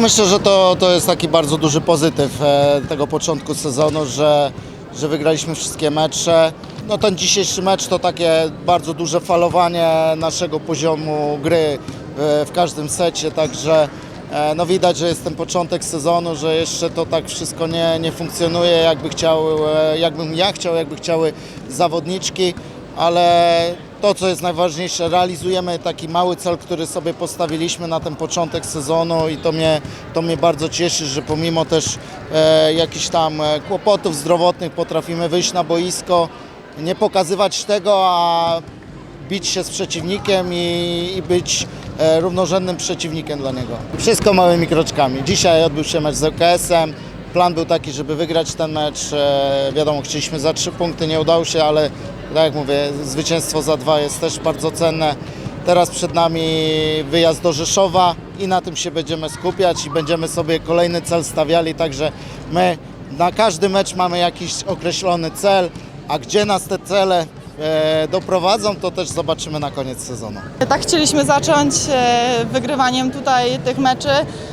Myślę, że to, to jest taki bardzo duży pozytyw e, tego początku sezonu, że, że wygraliśmy wszystkie mecze. No ten dzisiejszy mecz to takie bardzo duże falowanie naszego poziomu gry e, w każdym secie, także e, no widać, że jest ten początek sezonu, że jeszcze to tak wszystko nie, nie funkcjonuje jakby chciał, jakbym ja chciał, jakby chciały zawodniczki, ale to, co jest najważniejsze, realizujemy taki mały cel, który sobie postawiliśmy na ten początek sezonu i to mnie, to mnie bardzo cieszy, że pomimo też e, jakichś tam e, kłopotów zdrowotnych potrafimy wyjść na boisko, nie pokazywać tego, a bić się z przeciwnikiem i, i być e, równorzędnym przeciwnikiem dla niego. Wszystko małymi kroczkami. Dzisiaj odbył się mecz z LKS-em. Plan był taki, żeby wygrać ten mecz. E, wiadomo, chcieliśmy za trzy punkty, nie udało się, ale tak jak mówię, zwycięstwo za dwa jest też bardzo cenne. Teraz przed nami wyjazd do Rzeszowa i na tym się będziemy skupiać i będziemy sobie kolejny cel stawiali, także my na każdy mecz mamy jakiś określony cel, a gdzie nas te cele doprowadzą, to też zobaczymy na koniec sezonu. Tak chcieliśmy zacząć e, wygrywaniem tutaj tych meczy.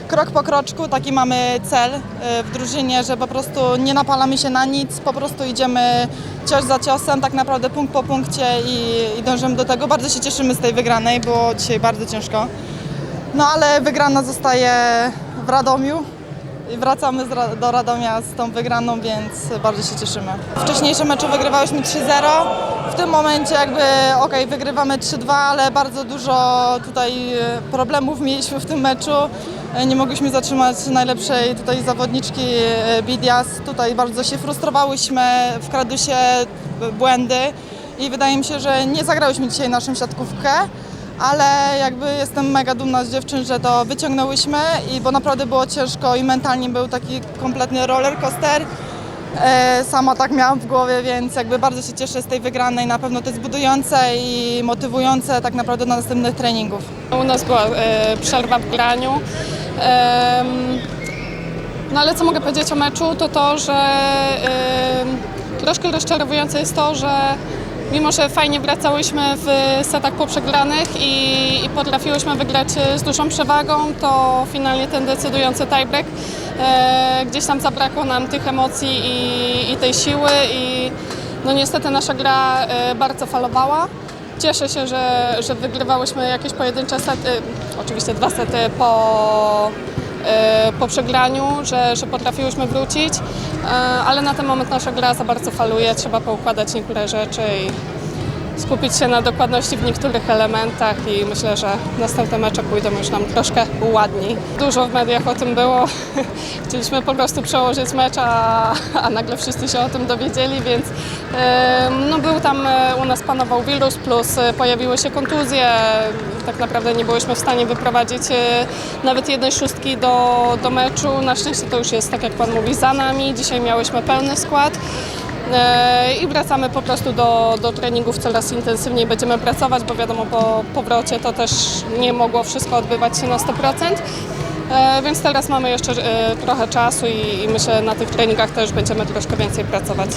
Krok po kroczku, taki mamy cel e, w drużynie, że po prostu nie napalamy się na nic, po prostu idziemy cios za ciosem, tak naprawdę punkt po punkcie i, i dążymy do tego. Bardzo się cieszymy z tej wygranej, było dzisiaj bardzo ciężko. No ale wygrana zostaje w Radomiu. I wracamy do Radomia z tą wygraną, więc bardzo się cieszymy. Wcześniejsze mecze wygrywałyśmy 3-0. W tym momencie jakby okej, wygrywamy 3-2, ale bardzo dużo tutaj e, problemów mieliśmy w tym meczu. E, Nie mogliśmy zatrzymać najlepszej tutaj zawodniczki e, Bidias. Tutaj bardzo się frustrowałyśmy, wkradły się błędy i wydaje mi się, że nie zagrałyśmy dzisiaj naszą siatkówkę ale jakby jestem mega dumna z dziewczyn, że to wyciągnęłyśmy i bo naprawdę było ciężko i mentalnie był taki kompletny roller coaster. E, sama tak miałam w głowie, więc jakby bardzo się cieszę z tej wygranej. Na pewno to jest budujące i motywujące tak naprawdę do następnych treningów. U nas była e, przerwa w graniu. Em, no ale co mogę powiedzieć o meczu, to to, że em, troszkę rozczarowujące jest to, że mimo, że fajnie wracałyśmy w setach poprzegranych i, i potrafiłyśmy wygrać e, z dużą przewagą, to finalnie ten decydujący tiebreak e, gdzieś tam zabrakło nam tych emocji i, i tej siły i no niestety nasza gra e, bardzo falowała. Cieszę się, że, że wygrywałyśmy jakieś pojedyncze sety, oczywiście dwa sety po, e, po przegraniu, że, że potrafiłyśmy wrócić, e, ale na ten moment nasza gra za bardzo faluje, trzeba poukładać niektóre rzeczy i skupić się na dokładności w niektórych elementach i myślę, że następne mecze pójdą już nam troszkę ładniej. Dużo w mediach o tym było. Chcieliśmy po prostu przełożyć mecz, a, a nagle wszyscy się o tym dowiedzieli, więc no, był tam, e, u nas panował wirus, plus e, pojawiły się kontuzje. Tak naprawdę nie byliśmy w stanie wyprowadzić e, nawet jednej szóstki do, do meczu. Na szczęście to już jest, tak jak Pan mówi, za nami. Dzisiaj miałyśmy pełny skład. E, i wracamy po prostu do, do treningów coraz intensywniej będziemy pracować, bo wiadomo po powrocie to też nie mogło wszystko odbywać się na 100%. E, Więc teraz mamy jeszcze e, trochę czasu i, i myślę na tych treningach też będziemy troszkę więcej pracować.